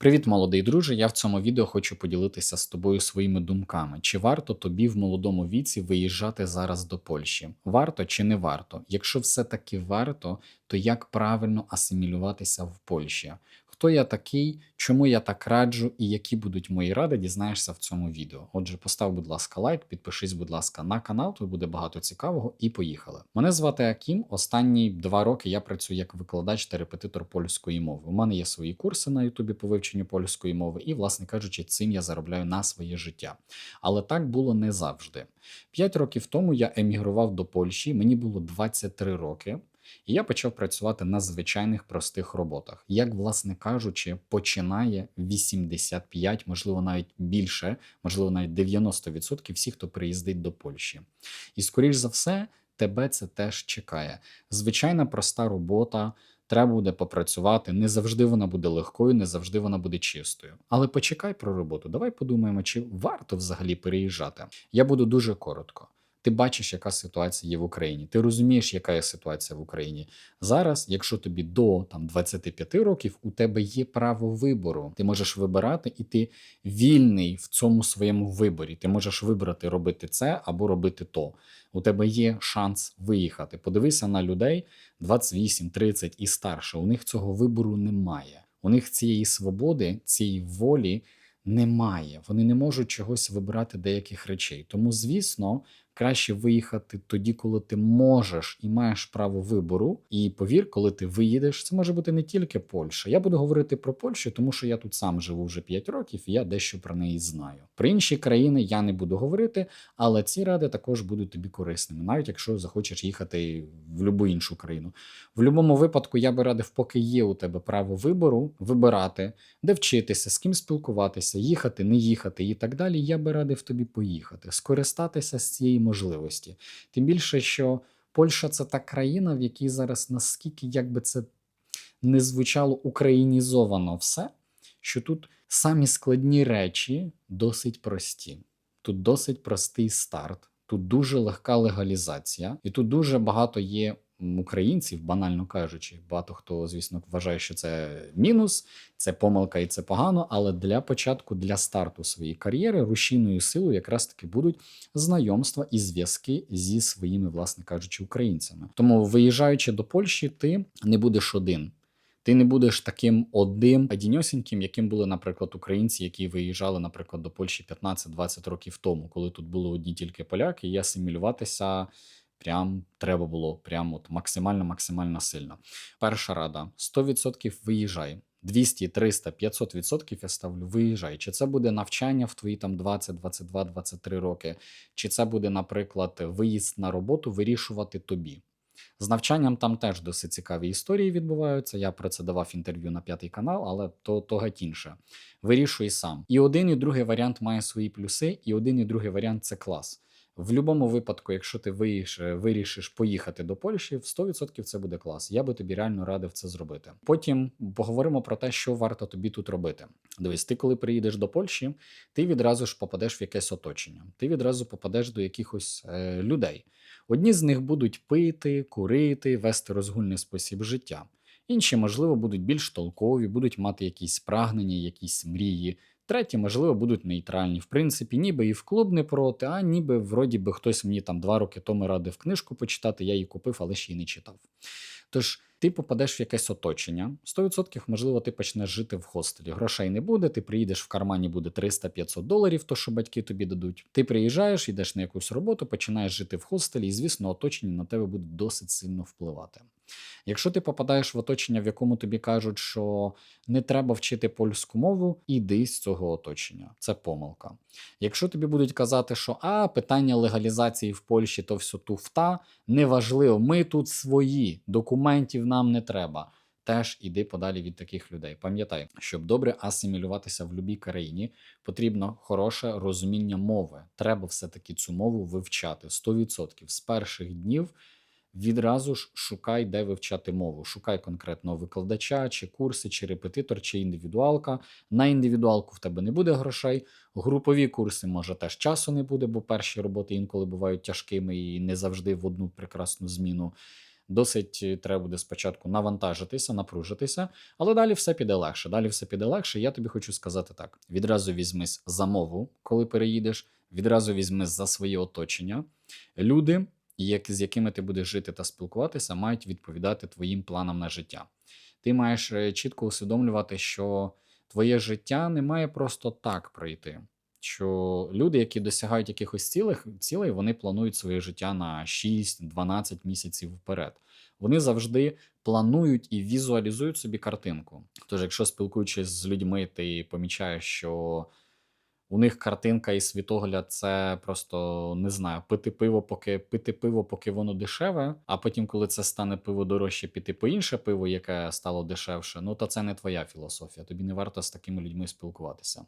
Привіт, молодий друже. Я в цьому відео хочу поділитися з тобою своїми думками. Чи варто тобі в молодому віці виїжджати зараз до Польщі? Варто чи не варто? Якщо все таки варто, то як правильно асимілюватися в Польщі? Хто я такий, чому я так раджу і які будуть мої ради, дізнаєшся в цьому відео. Отже, постав, будь ласка, лайк, підпишись, будь ласка, на канал, тут буде багато цікавого, і поїхали. Мене звати Акім. Останні два роки я працюю як викладач та репетитор польської мови. У мене є свої курси на Ютубі по вивченню польської мови, і, власне кажучи, цим я заробляю на своє життя. Але так було не завжди. П'ять років тому я емігрував до Польщі, мені було 23 роки. І я почав працювати на звичайних простих роботах. Як, власне кажучи, починає 85, можливо, навіть більше, можливо, навіть 90% всіх, хто приїздить до Польщі. І, скоріш за все, тебе це теж чекає. Звичайна проста робота. Треба буде попрацювати, не завжди вона буде легкою, не завжди вона буде чистою. Але почекай про роботу. Давай подумаємо, чи варто взагалі переїжджати. Я буду дуже коротко. Ти бачиш, яка ситуація є в Україні. Ти розумієш, яка є ситуація в Україні зараз. Якщо тобі до там 25 років, у тебе є право вибору. Ти можеш вибирати, і ти вільний в цьому своєму виборі. Ти можеш вибрати робити це або робити то. У тебе є шанс виїхати. Подивися на людей 28, 30 і старше. У них цього вибору немає. У них цієї свободи, цієї волі немає. Вони не можуть чогось вибирати деяких речей. Тому, звісно, краще виїхати тоді, коли ти можеш і маєш право вибору. І повір, коли ти виїдеш, це може бути не тільки Польща. Я буду говорити про Польщу, тому що я тут сам живу вже 5 років, і я дещо про неї знаю. Про інші країни я не буду говорити, але ці ради також будуть тобі корисними, навіть якщо захочеш їхати в будь-яку іншу країну. В будь-якому випадку я би радив, поки є у тебе право вибору, вибирати, де вчитися, з ким спілкуватися, їхати, не їхати і так далі. Я би радив тобі поїхати, скористатися з цієї можливості. Тим більше, що Польща це та країна, в якій зараз наскільки якби це не звучало українізовано все, що тут самі складні речі досить прості. Тут досить простий старт, тут дуже легка легалізація, і тут дуже багато є українців, банально кажучи. Багато хто, звісно, вважає, що це мінус, це помилка і це погано. Але для початку, для старту своєї кар'єри, рушійною силою якраз таки будуть знайомства і зв'язки зі своїми, власне кажучи, українцями. Тому, виїжджаючи до Польщі, ти не будеш один. Ти не будеш таким одним одіньосіньким, яким були, наприклад, українці, які виїжджали, наприклад, до Польщі 15-20 років тому, коли тут були одні тільки поляки, і асимілюватися прям треба було прям от максимально максимально сильно. Перша рада: 100% виїжджай. 200, 300, 500 відсотків я ставлю, виїжджай. Чи це буде навчання в твої там 20, 22, 23 роки, чи це буде, наприклад, виїзд на роботу вирішувати тобі. З навчанням там теж досить цікаві історії відбуваються. Я про це давав інтерв'ю на п'ятий канал, але то то геть інше. Вирішуй сам. І один, і другий варіант має свої плюси, і один, і другий варіант це клас. В будь-якому випадку, якщо ти виїш, вирішиш поїхати до Польщі, в 100% це буде клас. Я би тобі реально радив це зробити. Потім поговоримо про те, що варто тобі тут робити. Дивись, ти, коли приїдеш до Польщі, ти відразу ж попадеш в якесь оточення. Ти відразу попадеш до якихось е, людей. Одні з них будуть пити, курити, вести розгульний спосіб життя. Інші, можливо, будуть більш толкові, будуть мати якісь прагнення, якісь мрії. Треті, можливо, будуть нейтральні. В принципі, ніби і в клуб не проти, а ніби вроді би хтось мені там два роки тому радив книжку почитати, я її купив, але ще й не читав. Тож ти попадеш в якесь оточення, 100% можливо, ти почнеш жити в хостелі. Грошей не буде, ти приїдеш в кармані буде 300-500 доларів, то що батьки тобі дадуть. Ти приїжджаєш, йдеш на якусь роботу, починаєш жити в хостелі, і, звісно, оточення на тебе буде досить сильно впливати. Якщо ти попадаєш в оточення, в якому тобі кажуть, що не треба вчити польську мову, іди з цього оточення. Це помилка. Якщо тобі будуть казати, що а питання легалізації в Польщі то все туфта, неважливо, ми тут свої, документів нам не треба. Теж іди подалі від таких людей. Пам'ятай, щоб добре асимілюватися в будь-якій країні, потрібно хороше розуміння мови. Треба все-таки цю мову вивчати 100%. з перших днів відразу ж шукай, де вивчати мову. Шукай конкретного викладача, чи курси, чи репетитор, чи індивідуалка. На індивідуалку в тебе не буде грошей. Групові курси, може, теж часу не буде, бо перші роботи інколи бувають тяжкими і не завжди в одну прекрасну зміну. Досить е, треба буде спочатку навантажитися, напружитися, але далі все піде легше. Далі все піде легше. Я тобі хочу сказати так: відразу візьмись за мову, коли переїдеш, відразу візьмись за своє оточення. Люди, як, з якими ти будеш жити та спілкуватися, мають відповідати твоїм планам на життя. Ти маєш е, чітко усвідомлювати, що твоє життя не має просто так пройти. Що люди, які досягають якихось цілих цілей, вони планують своє життя на 6-12 місяців вперед. Вони завжди планують і візуалізують собі картинку. Тож, якщо спілкуючись з людьми, ти помічаєш, що у них картинка і світогляд це просто не знаю, пити пиво, поки пити пиво, поки воно дешеве. А потім, коли це стане пиво дорожче, піти по інше пиво, яке стало дешевше. Ну то це не твоя філософія. Тобі не варто з такими людьми спілкуватися.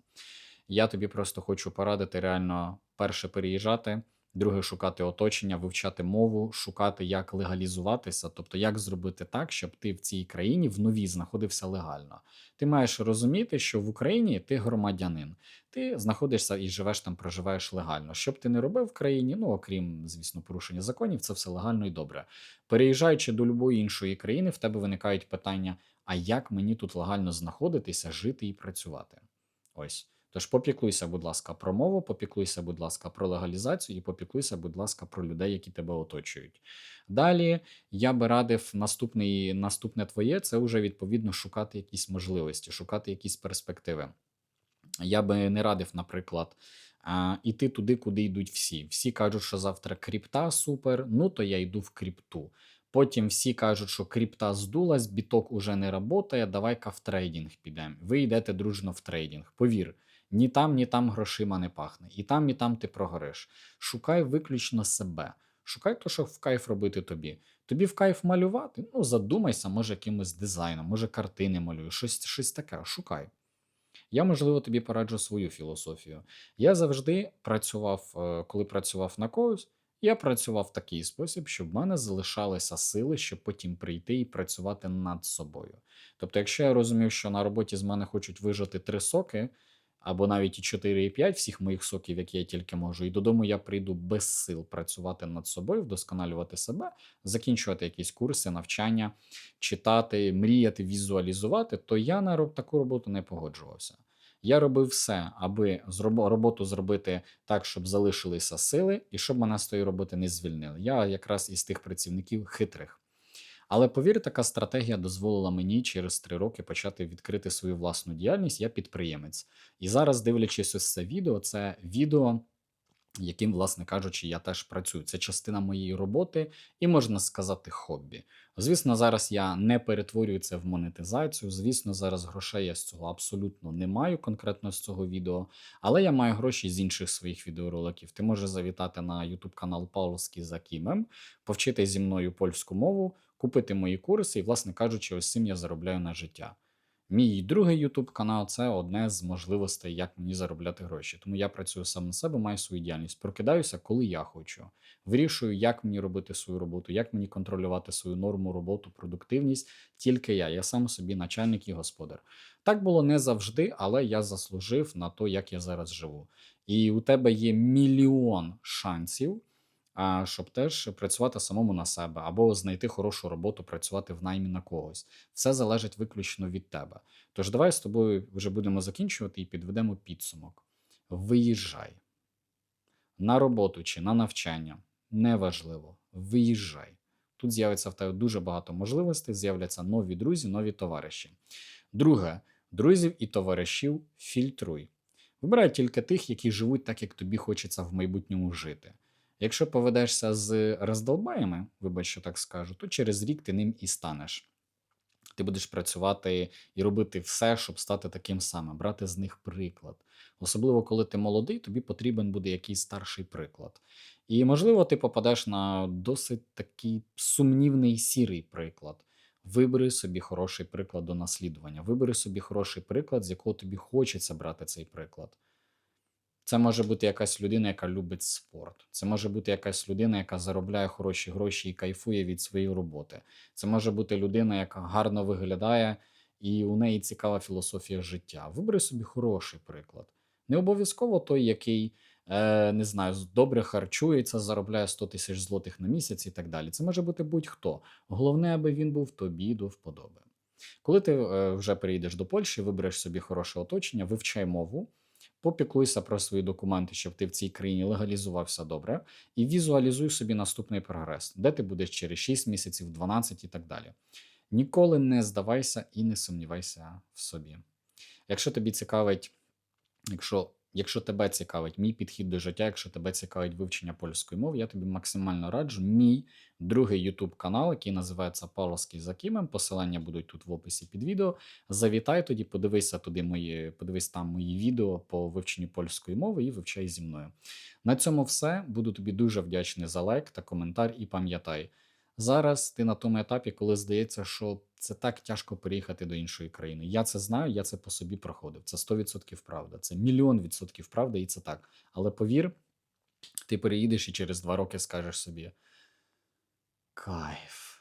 Я тобі просто хочу порадити реально перше переїжджати. Друге, шукати оточення, вивчати мову, шукати, як легалізуватися, тобто як зробити так, щоб ти в цій країні в новій знаходився легально. Ти маєш розуміти, що в Україні ти громадянин, ти знаходишся і живеш там, проживаєш легально. Що б ти не робив в країні, ну окрім, звісно, порушення законів, це все легально і добре. Переїжджаючи до любої іншої країни, в тебе виникають питання: а як мені тут легально знаходитися, жити і працювати? Ось. Тож попіклуйся, будь ласка, про мову, попіклуйся, будь ласка, про легалізацію і попіклуйся, будь ласка, про людей, які тебе оточують. Далі я би радив наступний, наступне твоє це вже відповідно шукати якісь можливості, шукати якісь перспективи. Я би не радив, наприклад, іти туди, куди йдуть всі. Всі кажуть, що завтра кріпта супер, ну то я йду в кріпту. Потім всі кажуть, що крипта здулась, біток уже не працює, давай-ка в трейдинг підемо. Ви йдете дружно в трейдинг. Повір, ні там, ні там грошима не пахне. І там, і там ти прогориш. Шукай виключно себе. Шукай то, що в кайф робити тобі. Тобі в кайф малювати? Ну, задумайся, може, якимось дизайном, може, картини малюю, щось, щось таке. Шукай. Я, можливо, тобі пораджу свою філософію. Я завжди працював, е, коли працював на когось, я працював в такий спосіб, щоб в мене залишалися сили, щоб потім прийти і працювати над собою. Тобто, якщо я розумів, що на роботі з мене хочуть вижати три соки, або навіть і 4, і 5 всіх моїх соків, які я тільки можу, і додому я прийду без сил працювати над собою, вдосконалювати себе, закінчувати якісь курси, навчання, читати, мріяти, візуалізувати, то я на таку роботу не погоджувався. Я робив все, аби роботу зробити так, щоб залишилися сили, і щоб мене з тої роботи не звільнили. Я якраз із тих працівників хитрих. Але повір, така стратегія дозволила мені через три роки почати відкрити свою власну діяльність. Я підприємець. І зараз, дивлячись ось це відео, це відео. Яким, власне кажучи, я теж працюю. Це частина моєї роботи і, можна сказати, хобі. Звісно, зараз я не перетворюю це в монетизацію. Звісно, зараз грошей я з цього абсолютно не маю, конкретно з цього відео, але я маю гроші з інших своїх відеороликів. Ти можеш завітати на YouTube канал Павловський за Кімем, повчити зі мною польську мову, купити мої курси, і, власне кажучи, ось цим я заробляю на життя. Мій другий YouTube канал це одне з можливостей, як мені заробляти гроші. Тому я працюю сам на себе, маю свою діяльність. Прокидаюся, коли я хочу. Вирішую, як мені робити свою роботу, як мені контролювати свою норму, роботу, продуктивність. Тільки я. Я сам собі начальник і господар. Так було не завжди, але я заслужив на те, як я зараз живу. І у тебе є мільйон шансів а щоб теж працювати самому на себе або знайти хорошу роботу, працювати в наймі на когось. Все залежить виключно від тебе. Тож давай з тобою вже будемо закінчувати і підведемо підсумок. Виїжджай на роботу чи на навчання неважливо. Виїжджай. Тут з'явиться в тебе дуже багато можливостей, з'являться нові друзі, нові товариші. Друге, друзів і товаришів фільтруй. Вибирай тільки тих, які живуть так, як тобі хочеться в майбутньому жити. Якщо поведешся з роздолбаями, вибач, що так скажу, то через рік ти ним і станеш. Ти будеш працювати і робити все, щоб стати таким самим, брати з них приклад. Особливо, коли ти молодий, тобі потрібен буде якийсь старший приклад. І, можливо, ти попадеш на досить такий сумнівний сірий приклад. Вибери собі хороший приклад до наслідування. Вибери собі хороший приклад, з якого тобі хочеться брати цей приклад. Це може бути якась людина, яка любить спорт. Це може бути якась людина, яка заробляє хороші гроші і кайфує від своєї роботи. Це може бути людина, яка гарно виглядає, і у неї цікава філософія життя. Вибери собі хороший приклад. Не обов'язково той, який е, не знаю, добре харчується, заробляє 100 тисяч злотих на місяць і так далі. Це може бути будь-хто. Головне, аби він був тобі до вподоби. Коли ти е, вже переїдеш до Польщі, вибереш собі хороше оточення, вивчай мову, попіклуйся про свої документи, щоб ти в цій країні легалізувався добре, і візуалізуй собі наступний прогрес, де ти будеш через 6 місяців, 12 і так далі. Ніколи не здавайся і не сумнівайся в собі. Якщо тобі цікавить, якщо, якщо тебе цікавить мій підхід до життя, якщо тебе цікавить вивчення польської мови, я тобі максимально раджу мій другий YouTube канал, який називається Павловський за Кімем. Посилання будуть тут в описі під відео. Завітай тоді, подивися туди мої, подивись там мої відео по вивченню польської мови і вивчай зі мною. На цьому все. Буду тобі дуже вдячний за лайк та коментар. І пам'ятай, зараз ти на тому етапі, коли здається, що це так тяжко переїхати до іншої країни. Я це знаю, я це по собі проходив. Це 100% правда. Це мільйон відсотків правда, і це так. Але повір, ти переїдеш і через два роки скажеш собі: кайф.